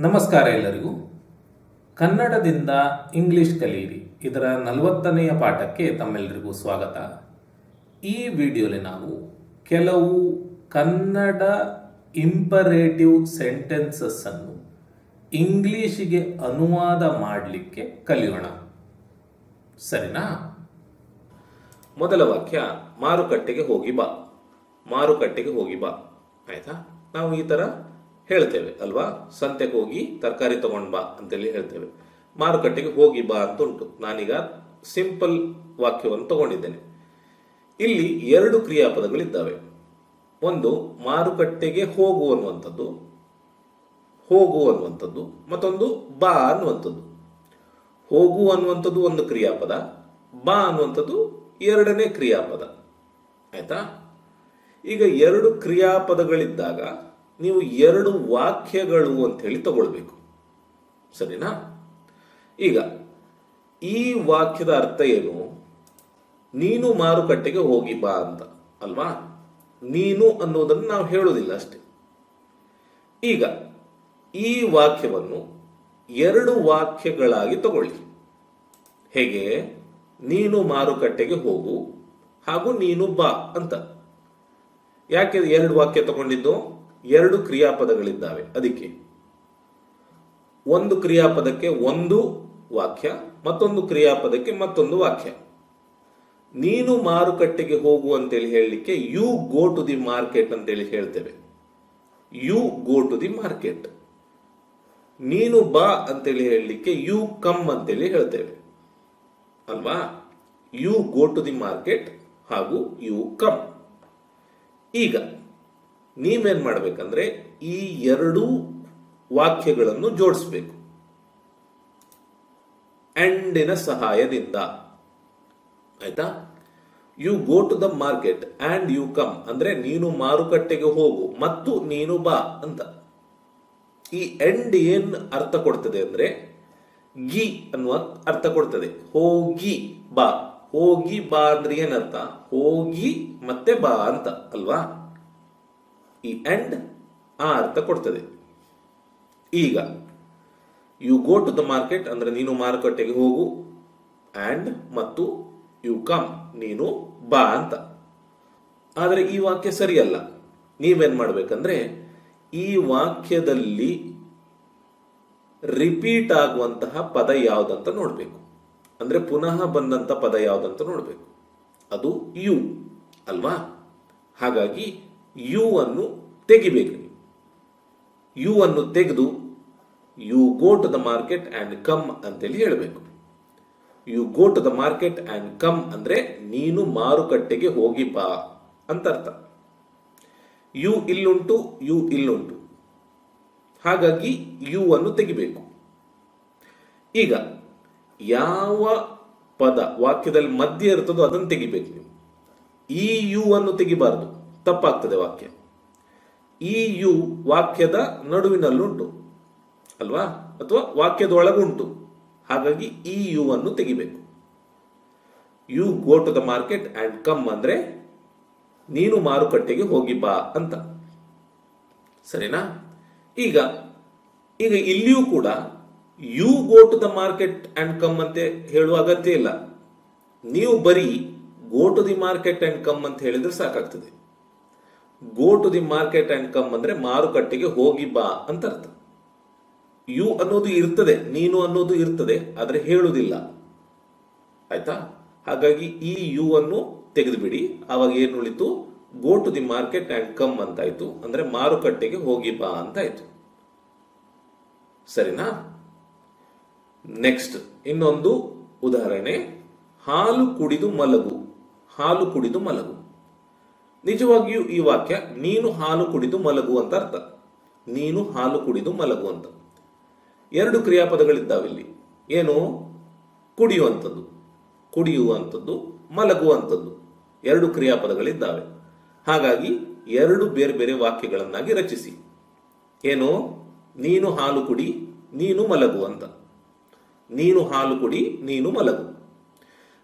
ನಮಸ್ಕಾರ ಎಲ್ಲರಿಗೂ. ಕನ್ನಡದಿಂದ ಇಂಗ್ಲಿಷ್ ಕಲಿಯಿರಿ. ಇದರ ನಲವತ್ತನೆಯ ಪಾಠಕ್ಕೆ ತಮ್ಮೆಲ್ಲರಿಗೂ ಸ್ವಾಗತ. ಈ ವಿಡಿಯೋಲಿ ನಾವು ಕೆಲವು ಕನ್ನಡ ಇಂಪರೇಟಿವ್ ಸೆಂಟೆನ್ಸಸ್ಸನ್ನು ಇಂಗ್ಲೀಷಿಗೆ ಅನುವಾದ ಮಾಡಲಿಕ್ಕೆ ಕಲಿಯೋಣ. ಸರಿನಾ? ಮೊದಲ ವಾಕ್ಯ, ಮಾರುಕಟ್ಟೆಗೆ ಹೋಗಿ ಬಾ. ಮಾರುಕಟ್ಟೆಗೆ ಹೋಗಿ ಬಾ. ಆಯ್ತಾ? ನಾವು ಈ ತರ ಹೇಳ್ತೇವೆ, ಅಲ್ವಾ? ಸಂತೆಗೆ ಹೋಗಿ ತರಕಾರಿ ತಗೊಂಡು ಬಾ ಅಂತೇಳಿ ಹೇಳ್ತೇವೆ. ಮಾರುಕಟ್ಟೆಗೆ ಹೋಗಿ ಬಾ ಅಂತ ಉಂಟು ನಾನೀಗ ಸಿಂಪಲ್ ವಾಕ್ಯವನ್ನು ತಗೊಂಡಿದ್ದೇನೆ. ಇಲ್ಲಿ ಎರಡು ಕ್ರಿಯಾಪದಗಳಿದ್ದಾವೆ. ಒಂದು, ಮಾರುಕಟ್ಟೆಗೆ ಹೋಗು ಅನ್ನುವಂಥದ್ದು ಹೋಗು ಅನ್ನುವಂಥದ್ದು, ಮತ್ತೊಂದು, ಬಾ ಅನ್ನುವಂಥದ್ದು. ಹೋಗು ಅನ್ನುವಂಥದ್ದು ಒಂದು ಕ್ರಿಯಾಪದ, ಬಾ ಅನ್ನುವಂಥದ್ದು ಎರಡನೇ ಕ್ರಿಯಾಪದ. ಆಯ್ತಾ? ಈಗ ಎರಡು ಕ್ರಿಯಾಪದಗಳಿದ್ದಾಗ ನೀವು ಎರಡು ವಾಕ್ಯಗಳು ಅಂತ ಹೇಳಿ ತಗೊಳ್ಬೇಕು. ಸರಿನಾ? ಈಗ, ಈ ವಾಕ್ಯದ ಅರ್ಥ ಏನು? ನೀನು ಮಾರುಕಟ್ಟೆಗೆ ಹೋಗಿ ಬಾ ಅಂತ, ಅಲ್ವಾ? ನೀನು ಅನ್ನೋದನ್ನು ನಾವು ಹೇಳೋದಿಲ್ಲ ಅಷ್ಟೇ. ಈಗ, ಈ ವಾಕ್ಯವನ್ನು ಎರಡು ವಾಕ್ಯಗಳಾಗಿ ತಗೊಳ್ಳಿ. ಹೇಗೆ? ನೀನು ಮಾರುಕಟ್ಟೆಗೆ ಹೋಗು ಹಾಗೂ ನೀನು ಬಾ ಅಂತ. ಯಾಕೆ ಎರಡು ವಾಕ್ಯ ತಗೊಂಡಿದ್ದು? ಎರಡು ಕ್ರಿಯಾಪದಗಳಿದ್ದಾವೆ ಅದಕ್ಕೆ. ಒಂದು ಕ್ರಿಯಾಪದಕ್ಕೆ ಒಂದು ವಾಕ್ಯ, ಮತ್ತೊಂದು ಕ್ರಿಯಾಪದಕ್ಕೆ ಮತ್ತೊಂದು ವಾಕ್ಯ. ನೀನು ಮಾರುಕಟ್ಟೆಗೆ ಹೋಗು ಅಂತೇಳಿ ಹೇಳಲಿಕ್ಕೆ you go to the market ಅಂತೇಳಿ ಹೇಳ್ತೇವೆ. You go to the market ನೀನು ಬಾ ಅಂತೇಳಿ ಹೇಳಲಿಕ್ಕೆ ಯು ಕಮ್ ಅಂತೇಳಿ ಹೇಳ್ತೇವೆ. ಅಲ್ವಾ? You go to the market ಹಾಗೂ ಯು ಕಮ್ ಈಗ ನೀವೇನ್ ಮಾಡ್ಬೇಕಂದ್ರೆ ಈ ಎರಡೂ ವಾಕ್ಯಗಳನ್ನು ಜೋಡಿಸ್ಬೇಕು. ಅಂಡಿನ ಸಹಾಯದಿಂದ. ಆಯ್ತಾ? You go to the market and you come ಅಂದ್ರೆ ನೀನು ಮಾರುಕಟ್ಟೆಗೆ ಹೋಗು ಮತ್ತು ನೀನು ಬಾ ಅಂತ. ಈ ಎಂಡ್ ಏನ್ ಅರ್ಥ ಕೊಡ್ತದೆ ಅಂದ್ರೆ ಗಿ ಅನ್ನುವ ಅರ್ಥ ಕೊಡ್ತದೆ. ಹೋಗಿ ಬಾ. ಹೋಗಿ ಬಾ ಅಂದ್ರೆ ಏನರ್ಥ? ಹೋಗಿ ಮತ್ತೆ ಬಾ ಅಂತ, ಅಲ್ವಾ? ಈ ಎಂಡ್ ಆ ಅರ್ಥ ಕೊಡ್ತದೆ. ಈಗ you go to the market ಅಂದ್ರೆ ನೀನು ಮಾರುಕಟ್ಟೆಗೆ ಹೋಗು ಆ್ಯಂಡ್ ಮತ್ತು ಯು ಕಮ್ ನೀನು ಬಾ ಅಂತ. ಆದರೆ ಈ ವಾಕ್ಯ ಸರಿಯಲ್ಲ. ನೀವೇನು ಮಾಡಬೇಕಂದ್ರೆ, ಈ ವಾಕ್ಯದಲ್ಲಿ ರಿಪೀಟ್ ಆಗುವಂತಹ ಪದ ಯಾವುದಂತ ನೋಡಬೇಕು. ಅಂದ್ರೆ ಪುನಃ ಬಂದಂತ ಪದ ಯಾವುದಂತ ನೋಡಬೇಕು. ಅದು ಯು ಅಲ್ವಾ? ಹಾಗಾಗಿ ಯು ಅನ್ನು ತೆಗಿಬೇಕು ಯು ಅನ್ನು ತೆಗೆದು you go to the market and come ಅಂತೇಳಿ ಹೇಳಬೇಕು. You go to the market and come ಅಂದರೆ ನೀನು ಮಾರುಕಟ್ಟೆಗೆ ಹೋಗಿ ಬಾ ಅಂತ ಅರ್ಥ ಯು ಇಲ್ಲುಂಟು ಯು ಇಲ್ಲುಂಟು. ಹಾಗಾಗಿ ಯು ಅನ್ನು ತೆಗಿಬೇಕು. ಈಗ ಯಾವ ಪದ ವಾಕ್ಯದಲ್ಲಿ ಮಧ್ಯ ಇರ್ತದೋ ಅದನ್ನು ತೆಗಿಬೇಕು ನೀವು. ಈ ಯು ಅನ್ನು ತೆಗಿಬಾರದು. ತಪ್ಪಾಗ್ತದೆ ವಾಕ್ಯ. ಈ ಯು ವಾಕ್ಯದ ನಡುವಿನಲ್ಲುಂಟು, ಅಲ್ವಾ? ಅಥವಾ ವಾಕ್ಯದ ಒಳಗುಂಟು ಹಾಗಾಗಿ ಈ ಯು ಅನ್ನು ತೆಗಿಬೇಕು. You go to the market and come ಅಂದ್ರೆ ನೀನು ಮಾರುಕಟ್ಟೆಗೆ ಹೋಗಿ ಬಾ ಅಂತ. ಸರಿನಾ? ಈಗ ಈಗ ಇಲ್ಲಿಯೂ ಕೂಡ you go to the market and come ಅಂತ ಹೇಳುವ ಅಗತ್ಯ ಇಲ್ಲ. ನೀವು ಬರೀ go to the market and come ಅಂತ ಹೇಳಿದ್ರೆ ಸಾಕಾಗ್ತದೆ. Go to the market and come ಅಂದ್ರೆ ಮಾರುಕಟ್ಟೆಗೆ ಹೋಗಿ ಬಾ ಅಂತ ಅರ್ಥ. ಯು ಅನ್ನೋದು ಇರ್ತದೆ, ನೀನು ಅನ್ನೋದು ಇರ್ತದೆ, ಆದ್ರೆ ಹೇಳುವುದಿಲ್ಲ ಆಯ್ತಾ? ಹಾಗಾಗಿ ಈ ಯು ಅನ್ನು ತೆಗೆದುಬಿಡಿ. ಅವಾಗ ಏನು ಉಳಿತು go to the market and come ಅಂತಾಯ್ತು. ಅಂದ್ರೆ ಮಾರುಕಟ್ಟೆಗೆ ಹೋಗಿ ಬಾ ಅಂತಾಯ್ತು. ಸರಿನಾ? ನೆಕ್ಸ್ಟ್ ಇನ್ನೊಂದು ಉದಾಹರಣೆ. ಹಾಲು ಕುಡಿದು ಮಲಗು. ಹಾಲು ಕುಡಿದು ಮಲಗು. ನಿಜವಾಗಿಯೂ ಈ ವಾಕ್ಯ, ನೀನು ಹಾಲು ಕುಡಿದು ಮಲಗು ಅಂತ ಅರ್ಥ. ನೀನು ಹಾಲು ಕುಡಿದು ಮಲಗು ಅಂತ. ಎರಡು ಕ್ರಿಯಾಪದಗಳಿದ್ದಾವೆ ಇಲ್ಲಿ ಏನು? ಕುಡಿಯುವಂಥದ್ದು. ಕುಡಿಯುವಂಥದ್ದು, ಮಲಗುವಂಥದ್ದು. ಎರಡು ಕ್ರಿಯಾಪದಗಳಿದ್ದಾವೆ. ಹಾಗಾಗಿ ಎರಡು ಬೇರೆ ಬೇರೆ ವಾಕ್ಯಗಳನ್ನಾಗಿ ರಚಿಸಿ. ಏನು? ನೀನು ಹಾಲು ಕುಡಿ, ನೀನು ಮಲಗು ಅಂತ. ನೀನು ಹಾಲು ಕುಡಿ, ನೀನು ಮಲಗು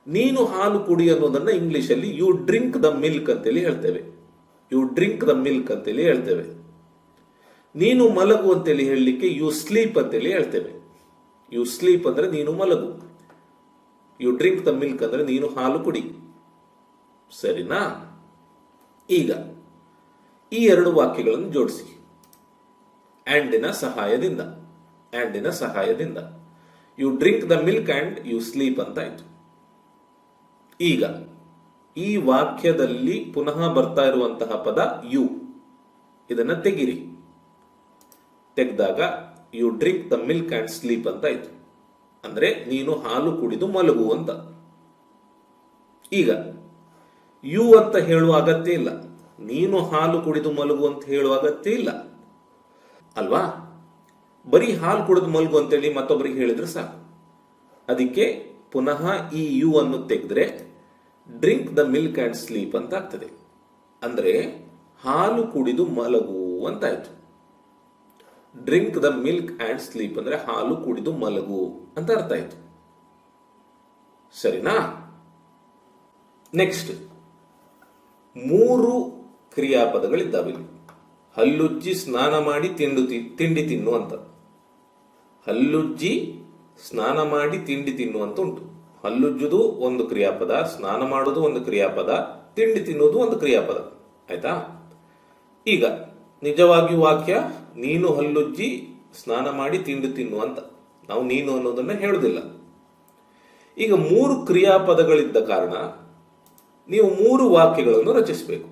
ನೀನು ಹಾಲು ಕುಡಿ ಅನ್ನೋದನ್ನ ಇಂಗ್ಲಿಷಲ್ಲಿ ಯು ಡ್ರಿಂಕ್ ದ ಮಿಲ್ಕ್ ಅಂತೇಳಿ ಹೇಳ್ತೇವೆ. ಯು ಡ್ರಿಂಕ್ ದ ಮಿಲ್ಕ್ ಅಂತೇಳಿ ಹೇಳ್ತೇವೆ. ನೀನು ಮಲಗು ಅಂತೇಳಿ ಹೇಳಲಿಕ್ಕೆ ಯು ಸ್ಲೀಪ್ ಅಂತೇಳಿ ಹೇಳ್ತೇವೆ. ಯು ಸ್ಲೀಪ್ ಅಂದ್ರೆ ನೀನು ಮಲಗು. ಯು ಡ್ರಿಂಕ್ ದ ಮಿಲ್ಕ್ ಅಂದ್ರೆ ನೀನು ಹಾಲು ಕುಡಿ. ಸರಿನಾ? ಈಗ ಈ ಎರಡು ವಾಕ್ಯಗಳನ್ನು ಜೋಡಿಸಿ. ಆ್ಯಂಡಿನ ಸಹಾಯದಿಂದ. ಆ್ಯಂಡಿನ ಸಹಾಯದಿಂದ. You drink the milk and you sleep ಅಂತ ಆಯ್ತು. ಈಗ ಈ ವಾಕ್ಯದಲ್ಲಿ ಪುನಃ ಬರ್ತಾ ಇರುವಂತಹ ಪದ ಯು. ಇದನ್ನ ತೆಗಿರಿ. ತೆಗೆದಾಗ you drink the milk and sleep ಅಂತ ಆಯ್ತು. ಅಂದ್ರೆ ನೀನು ಹಾಲು ಕುಡಿದು ಮಲಗು ಅಂತ. ಈಗ ಯು ಅಂತ ಹೇಳುವ ಅಗತ್ಯ ಇಲ್ಲ. ನೀನು ಹಾಲು ಕುಡಿದು ಮಲಗು ಅಂತ ಹೇಳುವ ಅಗತ್ಯ ಇಲ್ಲ. ಅಲ್ವಾ? ಬರೀ ಹಾಲು ಕುಡಿದು ಮಲಗು ಅಂತೇಳಿ ಮತ್ತೊಬ್ಬರಿಗೆ ಹೇಳಿದ್ರೆ ಸಾಕು. ಅದಕ್ಕೆ ಪುನಃ ಈ ಯು ಅನ್ನು ತೆಗೆದ್ರೆ drink the milk and sleep ಅಂತ ಆಗ್ತದೆ ಅಂದರೆ ಹಾಲು ಕುಡಿದು ಮಲಗು ಅಂತಾಯ್ತು. Drink the milk and sleep ಅಂದರೆ ಹಾಲು ಕುಡಿದು ಮಲಗು ಅಂತ ಅರ್ಥ ಆಯಿತು. ಸರಿನಾ? ನೆಕ್ಸ್ಟ್ ಮೂರು ಕ್ರಿಯಾಪದಗಳಿದ್ದಾವೆ. ಇಲ್ಲಿ ಹಲ್ಲುಜ್ಜಿ ಸ್ನಾನ ಮಾಡಿ ತಿಂಡು ತಿಂಡಿ ತಿನ್ನು ಅಂತ. ಹಲ್ಲುಜ್ಜಿ ಸ್ನಾನ ಮಾಡಿ ತಿಂಡಿ ತಿನ್ನು ಅಂತ ಉಂಟು ಹಲ್ಲುಜ್ಜುದು ಒಂದು ಕ್ರಿಯಾಪದ, ಸ್ನಾನ ಮಾಡುವುದು ಒಂದು ಕ್ರಿಯಾಪದ, ತಿಂಡಿ ತಿನ್ನುವುದು ಒಂದು ಕ್ರಿಯಾಪದ. ಆಯ್ತಾ? ಈಗ ನಿಜವಾಗಿ ವಾಕ್ಯ, ನೀನು ಹಲ್ಲುಜ್ಜಿ, ಸ್ನಾನ ಮಾಡಿ ತಿಂಡಿ ತಿನ್ನು ಅಂತ. ನಾವು ನೀನು ಅನ್ನೋದನ್ನ ಹೇಳುದಿಲ್ಲ. ಈಗ ಮೂರು ಕ್ರಿಯಾಪದಗಳಿದ್ದ ಕಾರಣ ನೀವು ಮೂರು ವಾಕ್ಯಗಳನ್ನು ರಚಿಸಬೇಕು.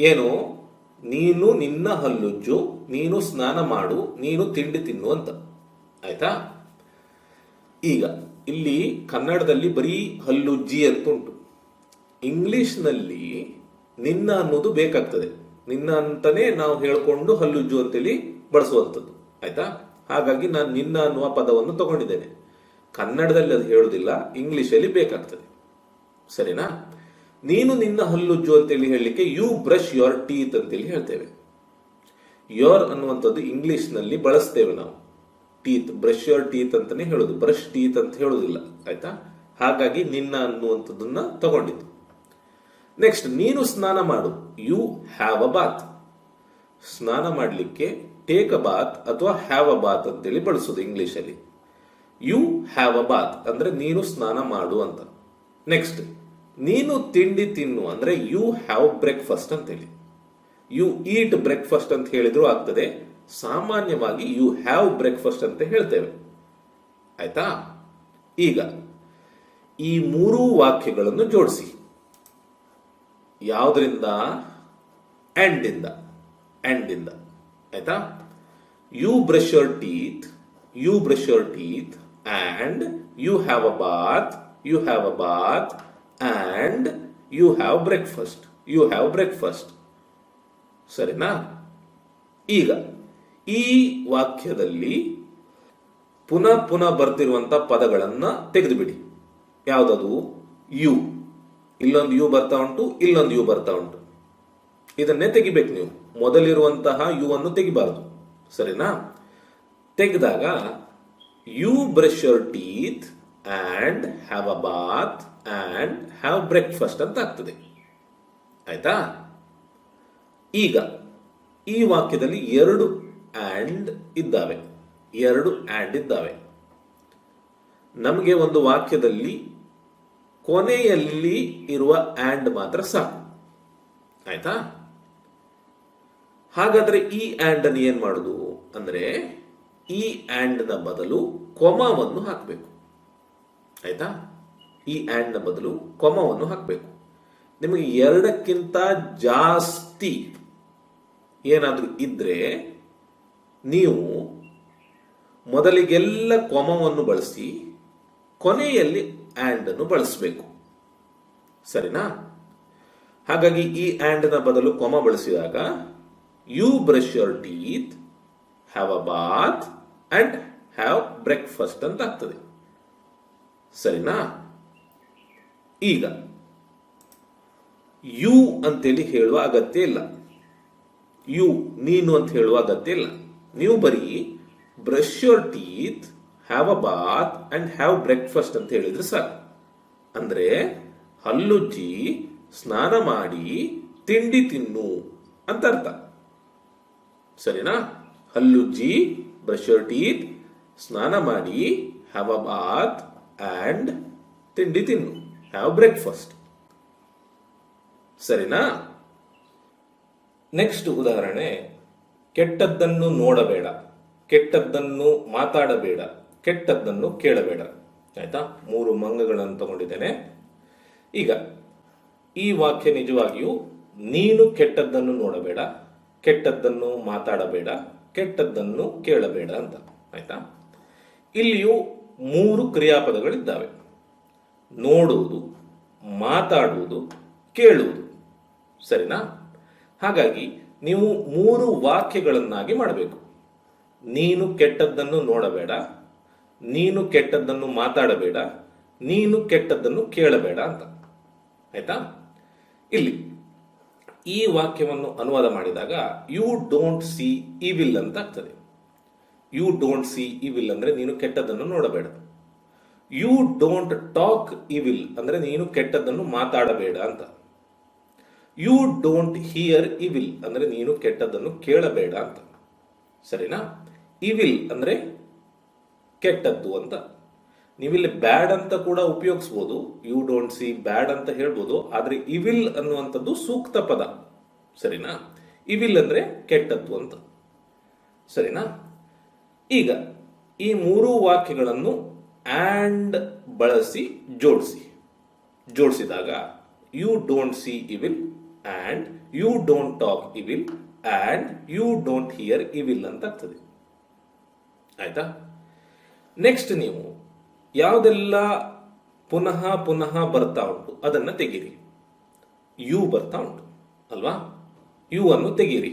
ಏನು? ನೀನು ನಿನ್ನ ಹಲ್ಲುಜ್ಜು, ನೀನು ಸ್ನಾನ ಮಾಡು, ನೀನು ತಿಂಡಿ ತಿನ್ನು ಅಂತ. ಆಯ್ತಾ? ಈಗ ಇಲ್ಲಿ ಕನ್ನಡದಲ್ಲಿ ಬರೀ ಹಲ್ಲುಜ್ಜಿ ಅಂತ ಉಂಟು. ಇಂಗ್ಲಿಷ್ನಲ್ಲಿ ನಿನ್ನ ಅನ್ನೋದು ಬೇಕಾಗ್ತದೆ. ನಿನ್ನ ಅಂತಾನೆ ನಾವು ಹೇಳ್ಕೊಂಡು ಹಲ್ಲುಜ್ಜು ಅಂತೇಳಿ ಬಳಸುವಂಥದ್ದು. ಆಯ್ತಾ? ಹಾಗಾಗಿ ನಾನು ನಿನ್ನ ಅನ್ನುವ ಪದವನ್ನು ತಗೊಂಡಿದ್ದೇನೆ. ಕನ್ನಡದಲ್ಲಿ ಅದು ಹೇಳುದಿಲ್ಲ ಇಂಗ್ಲಿಷಲ್ಲಿ ಬೇಕಾಗ್ತದೆ. ಸರಿನಾ? ನೀನು ನಿನ್ನ ಹಲ್ಲುಜ್ಜು ಅಂತೇಳಿ ಹೇಳಲಿಕ್ಕೆ ಯು ಬ್ರಷ್ ಯೋರ್ ಟೀತ್ ಅಂತೇಳಿ ಹೇಳ್ತೇವೆ. ಯೋರ್ ಅನ್ನುವಂಥದ್ದು ಇಂಗ್ಲಿಷ್ನಲ್ಲಿ ಬಳಸ್ತೇವೆ ನಾವು. ಟೀತ್ ಬ್ರಷ್ ಯೋರ್ ಟೀತ್ ಅಂತಾನೆ ಹೇಳೋದು. ಬ್ರಷ್ ಟೀತ್ ಅಂತ ಹೇಳೋದಿಲ್ಲ. ಆಯ್ತಾ? ಹಾಗಾಗಿ ನಿನ್ನ ಅನ್ನುವಂಥದ್ದನ್ನ ತಗೊಂಡಿದ್ದು. ನೆಕ್ಸ್ಟ್ ನೀನು ಸ್ನಾನ ಮಾಡು. ಯು ಹ್ಯಾವ್ ಅ ಬಾತ್ ಸ್ನಾನ ಮಾಡಲಿಕ್ಕೆ ಟೇಕ್ ಅ ಬಾತ್ ಅಥವಾ ಹ್ಯಾವ್ ಅ ಬಾತ್ ಅಂತೇಳಿ ಬಳಸೋದು ಇಂಗ್ಲಿಷಲ್ಲಿ. ಯು ಹ್ಯಾವ್ ಅ ಬಾತ್ ಅಂದ್ರೆ ನೀನು ಸ್ನಾನ ಮಾಡು ಅಂತ. ನೆಕ್ಸ್ಟ್ ನೀನು ತಿಂಡಿ ತಿನ್ನು ಅಂದ್ರೆ ಯು ಹ್ಯಾವ್ ಬ್ರೇಕ್ಫಾಸ್ಟ್ ಅಂತೇಳಿ. ಯು ಈಟ್ ಬ್ರೇಕ್ಫಾಸ್ಟ್ ಅಂತ ಹೇಳಿದ್ರು ಆಗ್ತದೆ. ಸಾಮಾನ್ಯವಾಗಿ ಯು ಹ್ಯಾವ್ ಬ್ರೇಕ್ಫಾಸ್ಟ್ ಅಂತ ಹೇಳ್ತೇವೆ. ಆಯ್ತಾ? ಈಗ, ಈ ಮೂರೂ ವಾಕ್ಯಗಳನ್ನು ಜೋಡಿಸಿ. ಯಾವುದರಿಂದ? ಎಂಡ್ ಇಂದ ಆಯ್ತಾ? You brush your teeth you brush your teeth and you have a bath you have a bath and you have breakfast you have breakfast ಸರಿನಾ? ಈಗ ಈ ವಾಕ್ಯದಲ್ಲಿ ಪುನಃ ಪುನಃ ಬರ್ತಿರುವಂತ ಪದಗಳನ್ನ ತೆಗೆದುಬಿಡಿ. ಯಾವುದದು? ಯು. ಇಲ್ಲೊಂದು ಯು ಬರ್ತಾ ಉಂಟು, ಇಲ್ಲೊಂದು ಯು ಬರ್ತಾ ಉಂಟು. ಇದನ್ನೇ ತೆಗಿಬೇಕು ನೀವು. ಮೊದಲಿರುವಂತಹ ಯು ಅನ್ನು ತೆಗಿಬಾರದು. ಸರಿನಾ? ತೆಗೆದಾಗ, you brush your teeth and have a bath and have breakfast ಅಂತ ಆಗ್ತದೆ. ಆಯ್ತಾ? ಈಗ, ಈ ವಾಕ್ಯದಲ್ಲಿ ಎರಡು ಆಂಡ್ ಇದ್ದಾವೆ. ಎರಡು ಆ್ಯಂಡ್ ಇದ್ದಾವೆ. ನಮಗೆ ಒಂದು ವಾಕ್ಯದಲ್ಲಿ ಕೊನೆಯಲ್ಲಿ ಇರುವ ಆ್ಯಂಡ್ ಮಾತ್ರ ಸಾಕು. ಆಯ್ತಾ? ಹಾಗಾದ್ರೆ ಈ ಆಂಡ್ ಅನ್ನು ಏನ್ ಮಾಡುದು? ಅಂದ್ರೆ ಈ ಆಂಡ್ನ ಬದಲು ಕೊಮವನ್ನು ಹಾಕಬೇಕು. ಆಯ್ತಾ? ಈ ಆಂಡ್ನ ಬದಲು ಕೊಮವನ್ನು ಹಾಕಬೇಕು. ನಿಮಗೆ ಎರಡಕ್ಕಿಂತ ಜಾಸ್ತಿ ಏನಾದರೂ ಇದ್ರೆ ನೀವು ಮೊದಲಿಗೆಲ್ಲ ಕೊಮವನ್ನು ಬಳಸಿ ಕೊನೆಯಲ್ಲಿ ಆಂಡ್ ಅನ್ನು ಬಳಸಬೇಕು. ಸರಿನಾ? ಹಾಗಾಗಿ ಈ ಆ್ಯಂಡ್ನ ಬದಲು ಕೊಮ ಬಳಸಿದಾಗ you brush your teeth have a bath and have breakfast ಅಂತ ಆಗ್ತದೆ. ಸರಿನಾ? ಈಗ ಯು ಅಂತೇಳಿ ಹೇಳುವ ಅಗತ್ಯ ಇಲ್ಲ. ಯು ನೀನು ಅಂತ ಹೇಳುವ ಅಗತ್ಯ ಇಲ್ಲ. ನೀವು ಬರೀ brush your teeth have a bath and have breakfast ಅಂತ ಹೇಳಿದ್ರೆ ಸಾಕು. ಅಂದ್ರೆ ಹಲ್ಲುಜ್ಜಿ, ಸ್ನಾನ ಮಾಡಿ, ತಿಂಡಿ ತಿನ್ನು ಅಂತ ಅರ್ಥ. ಸರಿನಾ? ಹಲ್ಲುಜ್ಜಿ ಬ್ರಷ್ ಯೋರ್ ಟೀತ್ ಸ್ನಾನ ಮಾಡಿ ಹ್ಯಾವ್ ಅ ಬಾತ್ ಅಂಡ್ ತಿಂಡಿ ತಿನ್ನು ಹ್ಯಾವ್ ಬ್ರೇಕ್ಫಾಸ್ಟ್ ಸರಿನಾ? ನೆಕ್ಸ್ಟ್ ಉದಾಹರಣೆ. ಕೆಟ್ಟದ್ದನ್ನು ನೋಡಬೇಡ, ಕೆಟ್ಟದ್ದನ್ನು ಮಾತಾಡಬೇಡ, ಕೆಟ್ಟದ್ದನ್ನು ಕೇಳಬೇಡ. ಆಯ್ತಾ? ಮೂರು ಮಂಗಗಳನ್ನು ತಗೊಂಡಿದ್ದೇನೆ. ಈಗ, ಈ ವಾಕ್ಯ ನಿಜವಾಗಿಯೂ ನೀನು ಕೆಟ್ಟದ್ದನ್ನು ನೋಡಬೇಡ, ಕೆಟ್ಟದ್ದನ್ನು ಮಾತಾಡಬೇಡ, ಕೆಟ್ಟದ್ದನ್ನು ಕೇಳಬೇಡ ಅಂತ. ಆಯ್ತಾ? ಇಲ್ಲಿಯೂ ಮೂರು ಕ್ರಿಯಾಪದಗಳಿದ್ದಾವೆ. ನೋಡುವುದು, ಮಾತಾಡುವುದು, ಕೇಳುವುದು. ಸರಿನಾ? ಹಾಗಾಗಿ ನೀವು ಮೂರು ವಾಕ್ಯಗಳನ್ನಾಗಿ ಮಾಡಬೇಕು. ನೀನು ಕೆಟ್ಟದ್ದನ್ನು ನೋಡಬೇಡ. ನೀನು ಕೆಟ್ಟದ್ದನ್ನು ಮಾತಾಡಬೇಡ. ನೀನು ಕೆಟ್ಟದ್ದನ್ನು ಕೇಳಬೇಡ ಅಂತ. ಆಯ್ತಾ? ಇಲ್ಲಿ ಈ ವಾಕ್ಯವನ್ನು ಅನುವಾದ ಮಾಡಿದಾಗ ಯು ಡೋಂಟ್ ಸಿ ಇವಿಲ್ ಅಂತ ಆಗ್ತದೆ. ಯು ಡೋಂಟ್ ಸಿ ಇವಿಲ್ ಅಂದ್ರೆ ನೀನು ಕೆಟ್ಟದ್ದನ್ನು ನೋಡಬೇಡ. ಯು ಡೋಂಟ್ ಟಾಕ್ ಇವಿಲ್ ಅಂದ್ರೆ ನೀನು ಕೆಟ್ಟದ್ದನ್ನು ಮಾತಾಡಬೇಡ ಅಂತ. ಯು ಡೋಂಟ್ ಹಿಯರ್ ಇವಿಲ್ ಅಂದ್ರೆ ನೀನು ಕೆಟ್ಟದ್ದನ್ನು ಕೇಳಬೇಡ ಅಂತ. ಸರಿನಾ? ಇವಿಲ್ ಅಂದ್ರೆ ಕೆಟ್ಟದ್ದು ಅಂತ. ನೀವಿಲ್ಲಿ ಬ್ಯಾಡ್ ಅಂತ ಕೂಡ ಉಪಯೋಗಿಸ್ಬೋದು. ಯು ಡೋಂಟ್ ಸಿ ಬ್ಯಾಡ್ ಅಂತ ಹೇಳ್ಬೋದು. ಆದರೆ ಇವಿಲ್ ಅನ್ನುವಂಥದ್ದು ಸೂಕ್ತ ಪದ. ಸರಿನಾ? ಇವಿಲ್ ಅಂದ್ರೆ ಕೆಟ್ಟದ್ದು ಅಂತ. ಸರಿನಾ? ಈಗ ಈ ಮೂರು ವಾಕ್ಯಗಳನ್ನು ಆ್ಯಂಡ್ ಬಳಸಿ ಜೋಡಿಸಿ. ಜೋಡಿಸಿದಾಗ you don't see evil and you don't talk evil and you don't hear evil ಅಂತ ಆಗ್ತದೆ ಆಯ್ತಾ? ನೆಕ್ಸ್ಟ್ ನೀವು ಯಾವುದೆಲ್ಲ ಪುನಃ ಪುನಃ ಬರ್ತಾ ಉಂಟು ಅದನ್ನು ತೆಗೀರಿ. ಯು ಬರ್ತಾ ಉಂಟು, ಅಲ್ವಾ? ಯು ಅನ್ನು ತೆಗೀರಿ.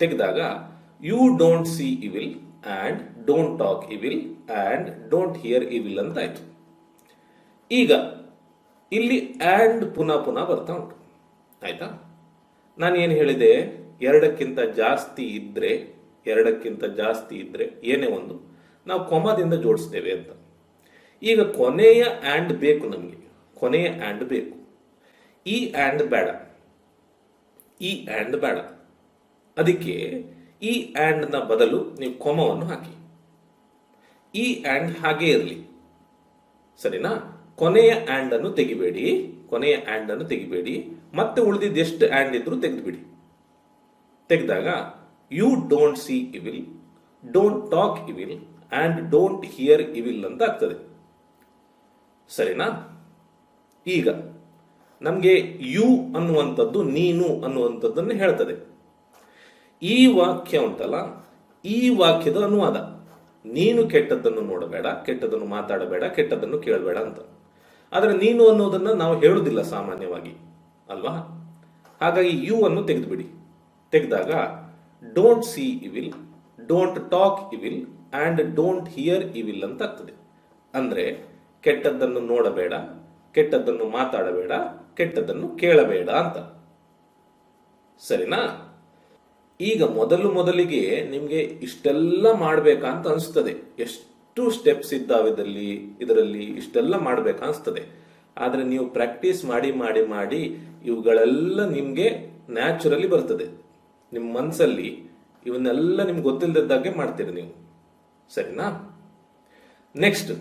ತೆಗೆದಾಗ you don't see evil and don't talk evil and don't hear evil ಅಂತ ಆಯ್ತು ಈಗ ಇಲ್ಲಿ ಆ್ಯಂಡ್ ಪುನಃ ಪುನಃ ಬರ್ತಾ ಉಂಟು. ಆಯ್ತಾ? ನಾನು ಏನು ಹೇಳಿದೆ, ಎರಡಕ್ಕಿಂತ ಜಾಸ್ತಿ ಇದ್ದರೆ ಎರಡಕ್ಕಿಂತ ಜಾಸ್ತಿ ಇದ್ದರೆ ಏನೇ ಒಂದು ನಾವು ಕೊಮದಿಂದ ಜೋಡಿಸ್ತೇವೆ ಅಂತ. ಈಗ ಕೊನೆಯ ಆ್ಯಂಡ್ ಬೇಕು ನಮಗೆ. ಕೊನೆಯ ಆ್ಯಂಡ್ ಬೇಕು. ಈ ಆ್ಯಂಡ್ ಬೇಡ. ಈ ಆ್ಯಂಡ್ ಬೇಡ. ಅದಕ್ಕೆ ಈ ಆ್ಯಂಡ್ನ ಬದಲು ನೀವು ಕೊಮವನ್ನು ಹಾಕಿ. ಈ ಆ್ಯಂಡ್ ಹಾಗೇ ಇರಲಿ. ಸರಿನಾ? ಕೊನೆಯ ಆ್ಯಂಡನ್ನು ತೆಗಿಬೇಡಿ. ಕೊನೆಯ ಆ್ಯಂಡನ್ನು ತೆಗಿಬೇಡಿ. ಮತ್ತೆ ಉಳಿದಿದ್ದು ಎಷ್ಟು ಆ್ಯಂಡ್ ಇದ್ರೂ ತೆಗೆದುಬಿಡಿ. ತೆಗೆದಾಗ you don't see evil don't talk evil and don't hear evil ಅಂತ ಆಗ್ತದೆ. ಸರಿನಾ? ಈಗ, ನಮಗೆ ಯು ಅನ್ನುವಂಥದ್ದು ನೀನು ಅನ್ನುವಂಥದ್ದನ್ನು ಹೇಳ್ತದೆ. ಈ ವಾಕ್ಯ ಉಂಟಲ್ಲ, ಈ ವಾಕ್ಯದ ಅನುವಾದ. ನೀನು ಕೆಟ್ಟದ್ದನ್ನು ನೋಡಬೇಡ ಕೆಟ್ಟದನ್ನು ಮಾತಾಡಬೇಡ ಕೆಟ್ಟದನ್ನು ಕೇಳಬೇಡ ಅಂತ. ಆದರೆ ನೀನು ಅನ್ನೋದನ್ನು ನಾವು ಹೇಳುವುದಿಲ್ಲ ಸಾಮಾನ್ಯವಾಗಿ. ಅಲ್ವಾ? ಹಾಗಾಗಿ ಯು ಅನ್ನು ತೆಗೆದುಬಿಡಿ. ತೆಗೆದಾಗ don't see evil don't talk evil and don't hear evil ಅಂತ ಆಗ್ತದೆ. ಅಂದ್ರೆ, ಕೆಟ್ಟದ್ದನ್ನು ನೋಡಬೇಡ, ಕೆಟ್ಟದ್ದನ್ನು ಮಾತಾಡಬೇಡ, ಕೆಟ್ಟದ್ದನ್ನು ಕೇಳಬೇಡ ಅಂತ. ಸರಿನಾ? ಈಗ ಮೊದಲು ಮೊದಲಿಗೆ ನಿಮಗೆ ಇಷ್ಟೆಲ್ಲ ಮಾಡಬೇಕಾ ಅಂತ ಅನಿಸ್ತದೆ. ಎಷ್ಟು ಸ್ಟೆಪ್ಸ್ ಇದ್ದಾವೆ ಇದರಲ್ಲಿ ಇದರಲ್ಲಿ ಇಷ್ಟೆಲ್ಲ ಮಾಡಬೇಕಾ ಅನಿಸ್ತದೆ. ಆದರೆ ನೀವು ಪ್ರಾಕ್ಟೀಸ್ ಮಾಡಿ ಮಾಡಿ ಮಾಡಿ ಇವುಗಳೆಲ್ಲ ನಿಮಗೆ ನ್ಯಾಚುರಲಿ ಬರ್ತದೆ. ನಿಮ್ಮ ಮನಸ್ಸಲ್ಲಿ ಇವನ್ನೆಲ್ಲ ನಿಮ್ಗೆ ಗೊತ್ತಿಲ್ಲದಾಗೆ ಮಾಡ್ತೀರಿ ನೀವು. ಸರಿನಾ? ನೆಕ್ಸ್ಟ್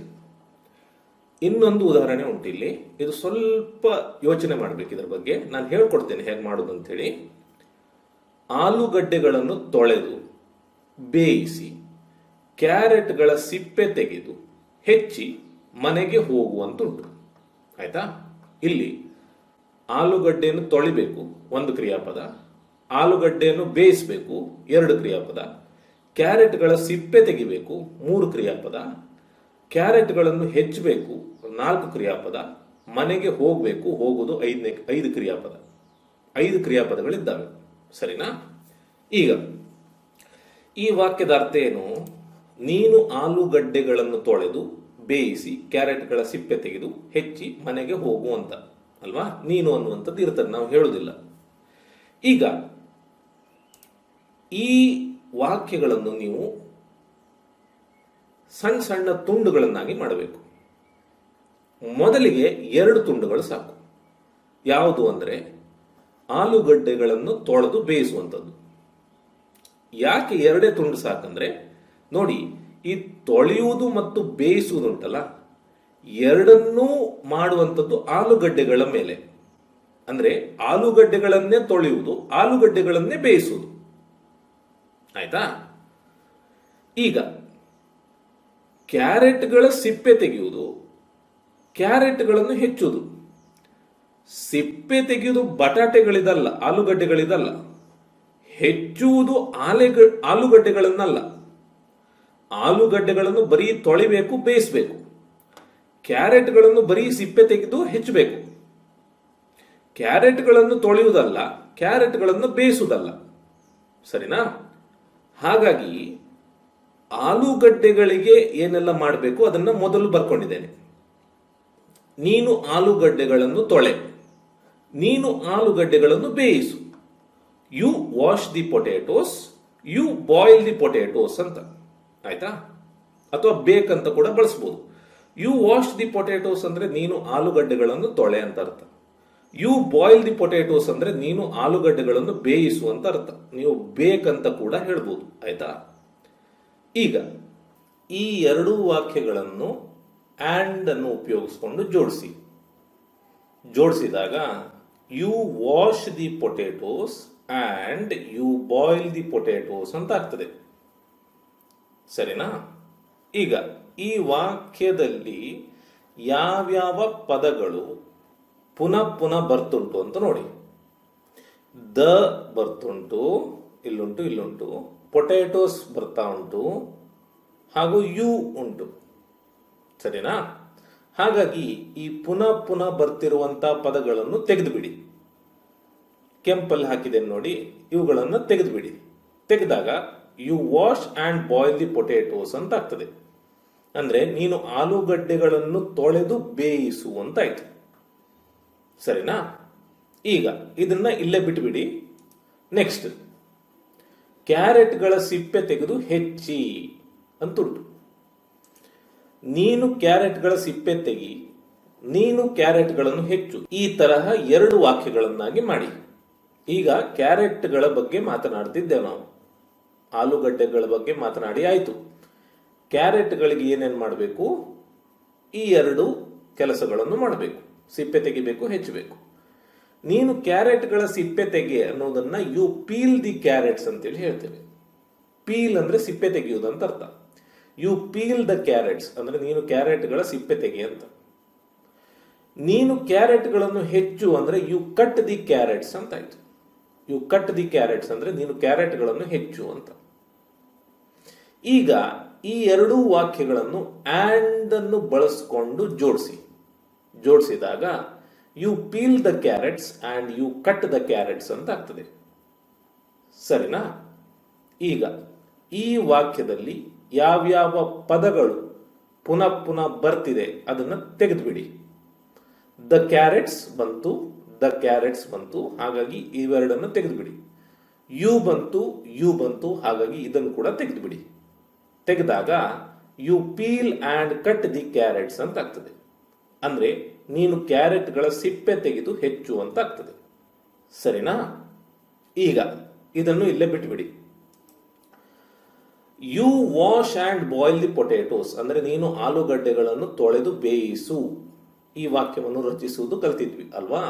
ಇನ್ನೊಂದು ಉದಾಹರಣೆ ಉಂಟು ಇಲ್ಲಿ. ಇದು ಸ್ವಲ್ಪ ಯೋಚನೆ ಮಾಡ್ಬೇಕು ಇದ್ರ ಬಗ್ಗೆ. ನಾನು ಹೇಳ್ಕೊಡ್ತೇನೆ ಹೇಗೆ ಮಾಡೋದು ಅಂತ ಹೇಳಿ ಆಲೂಗಡ್ಡೆಗಳನ್ನು ತೊಳೆದು ಬೇಯಿಸಿ, ಕ್ಯಾರೆಟ್ಗಳ ಸಿಪ್ಪೆ ತೆಗೆದು ಹೆಚ್ಚಿ ಮನೆಗೆ ಹೋಗುವಂತುಂಟು. ಆಯ್ತಾ? ಇಲ್ಲಿ ಆಲೂಗಡ್ಡೆಯನ್ನು ತೊಳಿಬೇಕು, ಒಂದು ಕ್ರಿಯಾಪದ. ಆಲೂಗಡ್ಡೆಯನ್ನು ಬೇಯಿಸಬೇಕು, ಎರಡು ಕ್ರಿಯಾಪದ. ಕ್ಯಾರೆಟ್ಗಳ ಸಿಪ್ಪೆ ತೆಗಿಬೇಕು, ಮೂರು ಕ್ರಿಯಾಪದ. ಕ್ಯಾರೆಟ್ಗಳನ್ನು ಹೆಚ್ಚಬೇಕು, ನಾಲ್ಕು ಕ್ರಿಯಾಪದ. ಮನೆಗೆ ಹೋಗಬೇಕು ಹೋಗುವುದು ಐದನೇ, ಐದು ಕ್ರಿಯಾಪದ. ಐದು ಕ್ರಿಯಾಪದಗಳಿದ್ದಾವೆ. ಸರಿನಾ? ಈಗ, ಈ ವಾಕ್ಯದ ಅರ್ಥ ಏನು? ನೀನು ಆಲೂಗಡ್ಡೆಗಳನ್ನು ತೊಳೆದು, ಬೇಯಿಸಿ, ಕ್ಯಾರೆಟ್ಗಳ ಸಿಪ್ಪೆ ತೆಗೆದು, ಹೆಚ್ಚಿ ಮನೆಗೆ ಹೋಗು ಅಂತ. ಅಲ್ವಾ? ನೀನು ಅನ್ನುವಂಥದ್ದು ಇರ್ತದೆ. ನಾವು ಹೇಳುವುದಿಲ್ಲ. ಈಗ ಈ ವಾಕ್ಯಗಳನ್ನು ನೀವು ಸಣ್ಣ ಸಣ್ಣ ತುಂಡುಗಳನ್ನಾಗಿ ಮಾಡಬೇಕು. ಮೊದಲಿಗೆ ಎರಡು ತುಂಡುಗಳು ಸಾಕು. ಯಾವುದು ಅಂದರೆ ಆಲೂಗಡ್ಡೆಗಳನ್ನು ತೊಳೆದು ಬೇಯಿಸುವಂಥದ್ದು. ಯಾಕೆ ಎರಡೇ ತುಂಡು ಸಾಕಂದ್ರೆ ನೋಡಿ, ಈ ತೊಳೆಯುವುದು ಮತ್ತು ಬೇಯಿಸುವುದು ಉಂಟಲ್ಲ? ಎರಡನ್ನೂ ಮಾಡುವಂಥದ್ದು ಆಲೂಗಡ್ಡೆಗಳ ಮೇಲೆ. ಅಂದ್ರೆ ಆಲೂಗಡ್ಡೆಗಳನ್ನೇ ತೊಳೆಯುವುದು, ಆಲೂಗಡ್ಡೆಗಳನ್ನೇ ಬೇಯಿಸುವುದು. ಆಯ್ತಾ? ಈಗ, ಕ್ಯಾರೆಟ್ಗಳ ಸಿಪ್ಪೆ ತೆಗೆಯುವುದು, ಕ್ಯಾರೆಟ್ಗಳನ್ನು ಹೆಚ್ಚುವುದು. ಸಿಪ್ಪೆ ತೆಗೆಯುವುದು ಬಟಾಟೆಗಳಿದಲ್ಲ, ಆಲೂಗಡ್ಡೆಗಳಿದಲ್ಲ. ಹೆಚ್ಚುವುದು ಆಲೆಗ, ಆಲೂಗಡ್ಡೆಗಳನ್ನಲ್ಲ. ಆಲೂಗಡ್ಡೆಗಳನ್ನು ಬರೀ ತೊಳಿಬೇಕು, ಬೇಯಿಸಬೇಕು. ಕ್ಯಾರೆಟ್ಗಳನ್ನು ಬರೀ ಸಿಪ್ಪೆ ತೆಗೆದು ಹೆಚ್ಚಬೇಕು. ಕ್ಯಾರೆಟ್ಗಳನ್ನು ತೊಳೆಯುವುದಲ್ಲ, ಕ್ಯಾರೆಟ್ಗಳನ್ನು ಬೇಯಿಸುವುದಲ್ಲ. ಸರಿನಾ? ಹಾಗಾಗಿ ಆಲೂಗಡ್ಡೆಗಳಿಗೆ ಏನೆಲ್ಲ ಮಾಡಬೇಕು ಅದನ್ನು ಮೊದಲು ಬರ್ಕೊಂಡಿದ್ದೇನೆ. ನೀನು ಆಲೂಗಡ್ಡೆಗಳನ್ನು ತೊಳೆ. ನೀನು ಆಲೂಗಡ್ಡೆಗಳನ್ನು ಬೇಯಿಸು. You wash the potatoes you boil the potatoes ಅಂತ. ಆಯ್ತಾ? ಅಥವಾ ಬೇಕಂತ ಕೂಡ ಬಳಸ್ಬೋದು. ಯು ವಾಶ್ ದಿ ಪೊಟೇಟೋಸ್ ಅಂದ್ರೆ ನೀನು ಆಲೂಗಡ್ಡೆಗಳನ್ನು ತೊಳೆ ಅಂತ ಅರ್ಥ. ಯು ಬಾಯ್ಲ್ ದಿ ಪೊಟೇಟೋಸ್ ಅಂದ್ರೆ ನೀನು ಆಲೂಗಡ್ಡೆಗಳನ್ನು ಬೇಯಿಸು ಅಂತ ಅರ್ಥ. ನೀವು ಬೇಕಂತ ಕೂಡ ಹೇಳ್ಬೋದು. ಆಯ್ತಾ? ಈಗ ಈ ಎರಡೂ ವಾಕ್ಯಗಳನ್ನು ಆ್ಯಂಡ್ ಅನ್ನು ಉಪಯೋಗಿಸ್ಕೊಂಡು ಜೋಡಿಸಿ. ಜೋಡಿಸಿದಾಗ you wash the potatoes and you boil the potatoes ಅಂತ ಆಗ್ತದೆ. ಸರಿನಾ? ಈಗ ಈ ವಾಕ್ಯದಲ್ಲಿ ಯಾವ್ಯಾವ ಪದಗಳು ಪುನಃ ಪುನಃ ಬರ್ತುಂಟು ಅಂತ ನೋಡಿ. ದ ಬರ್ತುಂಟು, ಇಲ್ಲುಂಟು ಇಲ್ಲುಂಟು ಪೊಟ್ಯಾಟೋಸ್ ಬರ್ತಾ ಉಂಟು, ಹಾಗೂ ಯು ಉಂಟು. ಸರಿನಾ? ಹಾಗಾಗಿ ಈ ಪುನಃ ಪುನಃ ಬರ್ತಿರುವಂತಹ ಪದಗಳನ್ನು ತೆಗೆದುಬಿಡಿ. ಕೆಂಪಲ್ಲಿ ಹಾಕಿದೆ ನೋಡಿ, ಇವುಗಳನ್ನು ತೆಗೆದುಬಿಡಿ. ತೆಗೆದಾಗ, you wash and boil the potatoes ಅಂತ ಆಗ್ತದೆ. ಅಂದ್ರೆ ನೀನು ಆಲೂಗಡ್ಡೆಗಳನ್ನು ತೊಳೆದು ಬೇಯಿಸು ಅಂತ ಆಯ್ತು. ಸರಿನಾ? ಈಗ ಇದನ್ನ ಇಲ್ಲೇ ಬಿಟ್ಬಿಡಿ. ನೆಕ್ಸ್ಟ್ ಕ್ಯಾರೆಟ್ಗಳ ಸಿಪ್ಪೆ ತೆಗೆದು ಹೆಚ್ಚಿ ಅಂತುಂಟು ನೀನು ಕ್ಯಾರೆಟ್ಗಳ ಸಿಪ್ಪೆ ತೆಗಿ, ನೀನು ಕ್ಯಾರೆಟ್ಗಳನ್ನು ಹೆಚ್ಚು. ಈ ತರಹ ಎರಡು ವಾಕ್ಯಗಳನ್ನಾಗಿ ಮಾಡಿ. ಈಗ ಕ್ಯಾರೆಟ್ಗಳ ಬಗ್ಗೆ ಮಾತನಾಡ್ತಿದ್ದೇವೆ ನಾವು. ಆಲೂಗಡ್ಡೆಗಳ ಬಗ್ಗೆ ಮಾತನಾಡಿ ಆಯ್ತು. ಕ್ಯಾರೆಟ್ಗಳಿಗೆ ಏನೇನು ಮಾಡಬೇಕು? ಈ ಎರಡು ಕೆಲಸಗಳನ್ನು ಮಾಡಬೇಕು. ಸಿಪ್ಪೆ ತೆಗಿಬೇಕು, ಹೆಚ್ಚಬೇಕು. ನೀನು ಕ್ಯಾರೆಟ್ಗಳ ಸಿಪ್ಪೆ ತೆಗೆ ಅನ್ನೋದನ್ನ ಯು ಪೀಲ್ ದಿ ಕ್ಯಾರೆಟ್ಸ್ ಅಂತೇಳಿ ಹೇಳ್ತೇವೆ. ಪೀಲ್ ಅಂದ್ರೆ ಸಿಪ್ಪೆ ತೆಗೆಯುವುದು ಅಂತ ಅರ್ಥ. ಯು ಪೀಲ್ ದ ಕ್ಯಾರೆಟ್ಸ್ ಅಂದ್ರೆ ನೀನು ಕ್ಯಾರೆಟ್ಗಳ ಸಿಪ್ಪೆ ತೆಗೆ ಅಂತ. ನೀನು ಕ್ಯಾರೆಟ್ಗಳನ್ನು ಹೆಚ್ಚು ಅಂದ್ರೆ ಯು ಕಟ್ ದಿ ಕ್ಯಾರೆಟ್ಸ್ ಅಂತ ಆಯ್ತು ಯು ಕಟ್ ದಿ ಕ್ಯಾರೆಟ್ಸ್ ಅಂದ್ರೆ ನೀನು ಕ್ಯಾರೆಟ್ಗಳನ್ನು ಹೆಚ್ಚು ಅಂತ. ಈಗ ಈ ಎರಡೂ ವಾಕ್ಯಗಳನ್ನು ಆ್ಯಂಡ್ ಅನ್ನು ಬಳಸಿಕೊಂಡು ಜೋಡಿಸಿ. ಜೋಡಿಸಿದಾಗ you peel the carrots and you cut the carrots ಅಂತ ಆಗ್ತದೆ. ಸರಿನಾ? ಈಗ ಈ ವಾಕ್ಯದಲ್ಲಿ ಯಾವ್ಯಾವ ಪದಗಳು ಪುನಃ ಪುನಃ ಬರ್ತಿದೆ ಅದನ್ನು ತೆಗೆದುಬಿಡಿ. ದ ಕ್ಯಾರೆಟ್ಸ್ ಬಂತು ದ ಕ್ಯಾರೆಟ್ಸ್ ಬಂತು, ಹಾಗಾಗಿ ಇವೆರಡನ್ನು ತೆಗೆದುಬಿಡಿ. ಯು ಬಂತು ಯು ಬಂತು, ಹಾಗಾಗಿ ಇದನ್ನು ಕೂಡ ತೆಗೆದುಬಿಡಿ. ತೆಗೆದಾಗ you peel and cut the carrots ಅಂತ ಆಗ್ತದೆ ಅಂದರೆ ನೀನು ಕ್ಯಾರೆಟ್ಗಳ ಸಿಪ್ಪೆ ತೆಗೆದು ಹೆಚ್ಚು ಅಂತ ಆಗ್ತದೆ ಸರಿನಾ? ಈಗ ಇದನ್ನು ಇಲ್ಲೇ ಬಿಟ್ಬಿಡಿ. You wash and boil the potatoes ಅಂದರೆ ನೀನು ಆಲೂಗಡ್ಡೆಗಳನ್ನು ತೊಳೆದು ಬೇಯಿಸು. ಈ ವಾಕ್ಯವನ್ನು ರಚಿಸುವುದು ಕಲ್ತಿದ್ವಿ, ಅಲ್ವಾ?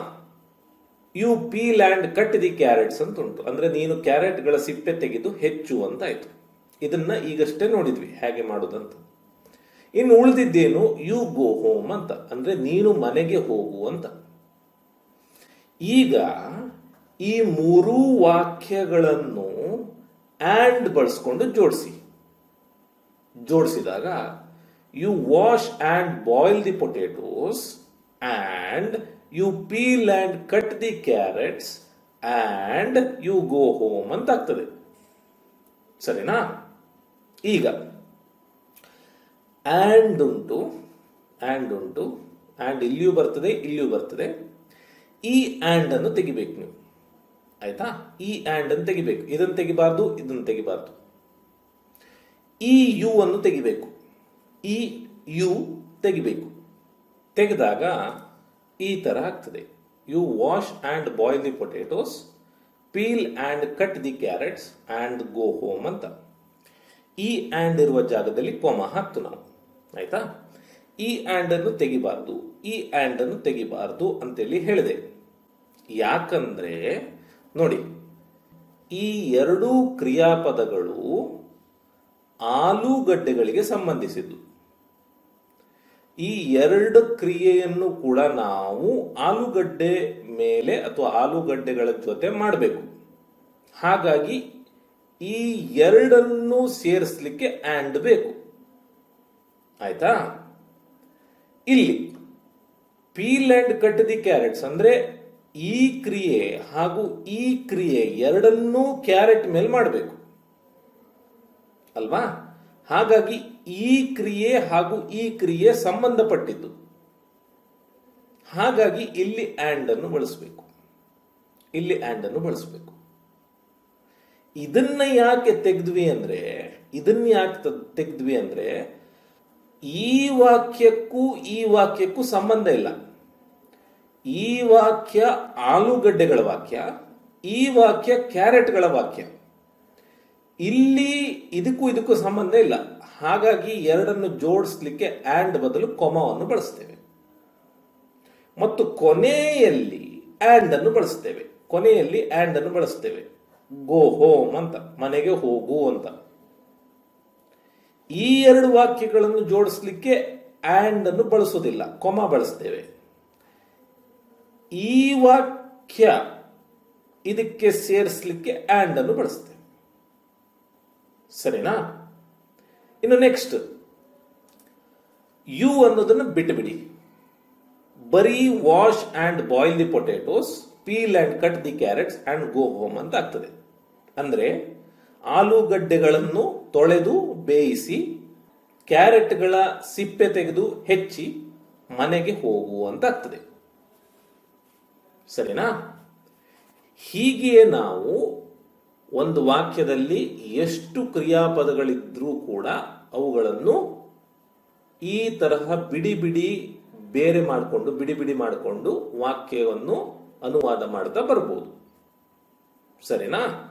You peel and cut the carrots ಅಂತ ಉಂಟು. ಅಂದರೆ ನೀನು ಕ್ಯಾರೆಟ್ಗಳ ಸಿಪ್ಪೆ ತೆಗೆದು ಹೆಚ್ಚು ಅಂತ ಆಯ್ತು ಇದನ್ನ ಈಗಷ್ಟೇ ನೋಡಿದ್ವಿ, ಹೇಗೆ ಮಾಡೋದಂತ. ಇನ್ನು ಉಳಿದಿದ್ದೇನು ಯು ಗೋ ಹೋಮ್ ಅಂತ, ಅಂದ್ರೆ ನೀನು ಮನೆಗೆ ಹೋಗು ಅಂತ. ಈಗ ಈ ಮೂರೂ ವಾಕ್ಯಗಳನ್ನು ಆ್ಯಂಡ್ ಬಳಸ್ಕೊಂಡು ಜೋಡಿಸಿ. ಜೋಡಿಸಿದಾಗ you wash and boil the potatoes and you peel and cut the carrots and you go home ಅಂತ ಆಗ್ತದೆ. ಸರಿನಾ? ಈಗ ಆ್ಯಂಡ್ ಉಂಟು ಆ್ಯಂಡ್ ಉಂಟು ಆ್ಯಂಡ್ ಇಲ್ಲಿಯೂ ಬರ್ತದೆ ಇಲ್ಲಿಯೂ ಬರ್ತದೆ. ಈ ಆ್ಯಂಡ್ ಅನ್ನು ತೆಗಿಬೇಕು ನೀವು. ಆಯ್ತಾ? ಈ ಆ್ಯಂಡ್ ಅನ್ನು ತೆಗಿಬೇಕು. ಇದನ್ನು ತೆಗಿಬಾರ್ದು ಇದನ್ನು ತೆಗಿಬಾರ್ದು. ಈ ಯು ಅನ್ನು ತೆಗಿಬೇಕು. ಈ ಯು ತೆಗಿಬೇಕು. ತೆಗೆದಾಗ ಈ ತರ ಆಗ್ತದೆ. You wash and boil the potatoes peel and cut the carrots and go home ಅಂತ. ಈ ಆ್ಯಂಡ್ ಇರುವ ಜಾಗದಲ್ಲಿ ಕೋಮ ಹಾಕ್ತು ನಾವು. ಆಯ್ತಾ? ಈ ಆ್ಯಂಡನ್ನು ತೆಗಿಬಾರ್ದು, ಈ ಆ್ಯಂಡನ್ನು ತೆಗಿಬಾರ್ದು ಅಂತೇಳಿ ಹೇಳಿದೆ. ಯಾಕಂದ್ರೆ, ನೋಡಿ, ಈ ಎರಡೂ ಕ್ರಿಯಾಪದಗಳು ಆಲೂಗಡ್ಡೆಗಳಿಗೆ ಸಂಬಂಧಿಸಿದ್ದು. ಈ ಎರಡು ಕ್ರಿಯೆಯನ್ನು ಕೂಡ ನಾವು ಆಲೂಗಡ್ಡೆ ಮೇಲೆ ಅಥವಾ ಆಲೂಗಡ್ಡೆಗಳ ಜೊತೆ ಮಾಡಬೇಕು. ಹಾಗಾಗಿ ಈ ಎರಡನ್ನು ಸೇರಿಸಲಿಕ್ಕೆ ಆ್ಯಂಡ್ ಬೇಕು. ಆಯ್ತಾ? ಇಲ್ಲಿ peel and cut the carrots ಅಂದ್ರೆ ಈ ಕ್ರಿಯೆ ಹಾಗೂ ಈ ಕ್ರಿಯೆ ಎರಡನ್ನೂ ಕ್ಯಾರೆಟ್ ಮೇಲೆ ಮಾಡಬೇಕು. ಅಲ್ವಾ? ಹಾಗಾಗಿ ಈ ಕ್ರಿಯೆ ಹಾಗೂ ಈ ಕ್ರಿಯೆ ಸಂಬಂಧಪಟ್ಟಿದ್ದು. ಹಾಗಾಗಿ ಇಲ್ಲಿ ಆ್ಯಂಡನ್ನು ಬಳಸಬೇಕು. ಇಲ್ಲಿ ಆ್ಯಂಡನ್ನು ಬಳಸಬೇಕು. ಇದನ್ನ ಯಾಕೆ ತೆಗೆದ್ವಿ ಅಂದ್ರೆ, ಇದನ್ನ ಯಾಕೆ ತೆಗೆದ್ವಿ ಅಂದ್ರೆ, ಈ ವಾಕ್ಯಕ್ಕೂ ಈ ವಾಕ್ಯಕ್ಕೂ ಸಂಬಂಧ ಇಲ್ಲ. ಈ ವಾಕ್ಯ ಆಲೂಗಡ್ಡೆಗಳ ವಾಕ್ಯ, ಈ ವಾಕ್ಯ ಕ್ಯಾರೆಟ್ಗಳ ವಾಕ್ಯ. ಇಲ್ಲಿ ಇದಕ್ಕೂ ಇದಕ್ಕೂ ಸಂಬಂಧ ಇಲ್ಲ. ಹಾಗಾಗಿ ಎರಡನ್ನು ಜೋಡಿಸ್ಲಿಕ್ಕೆ ಆ್ಯಂಡ್ ಬದಲು ಕೊಮವನ್ನು ಬಳಸ್ತೇವೆ. ಮತ್ತು ಕೊನೆಯಲ್ಲಿ ಆ್ಯಂಡ್ ಅನ್ನು ಬಳಸ್ತೇವೆ. ಕೊನೆಯಲ್ಲಿ ಆ್ಯಂಡ್ ಅನ್ನು ಬಳಸ್ತೇವೆ. ಗೋ ಹೋಮ್ ಅಂತ, ಮನೆಗೆ ಹೋಗು ಅಂತ. ಈ ಎರಡು ವಾಕ್ಯಗಳನ್ನು ಜೋಡಿಸ್ಲಿಕ್ಕೆ ಆ್ಯಂಡ್ ಅನ್ನು ಬಳಸೋದಿಲ್ಲ ಕೊಮ ಬಳಸ್ತೇವೆ. ಈ ವಾಕ್ಯ ಇದಕ್ಕೆ ಸೇರಿಸಲಿಕ್ಕೆ ಆ್ಯಂಡ್ ಅನ್ನು ಬಳಸ್ತೇವೆ. ಸರಿನಾ? ಇನ್ನು ನೆಕ್ಸ್ಟ್ ಯು ಅನ್ನೋದನ್ನು ಬಿಟ್ಟುಬಿಡಿ ಬರೀ wash and boil the potatoes peel and cut the carrots and go home ಅಂತ ಆಗ್ತದೆ. ಅಂದ್ರೆ ಆಲೂಗಡ್ಡೆಗಳನ್ನು ತೊಳೆದು ಬೇಯಿಸಿ ಕ್ಯಾರೆಟ್ಗಳ ಸಿಪ್ಪೆ ತೆಗೆದು ಹೆಚ್ಚಿ ಮನೆಗೆ ಹೋಗು ಅಂತ ಆಗ್ತದೆ. ಸರಿನಾ? ಹೀಗೆಯೇ ನಾವು ಒಂದು ವಾಕ್ಯದಲ್ಲಿ ಎಷ್ಟು ಕ್ರಿಯಾಪದಗಳಿದ್ರೂ ಕೂಡ ಅವುಗಳನ್ನು ಈ ತರಹ ಬಿಡಿ ಬಿಡಿ ಬೇರೆ ಮಾಡಿಕೊಂಡು, ಬಿಡಿ ಬಿಡಿ ಮಾಡಿಕೊಂಡು ವಾಕ್ಯವನ್ನು ಅನುವಾದ ಮಾಡ್ತಾ ಬರ್ಬೋದು. ಸರಿನಾ?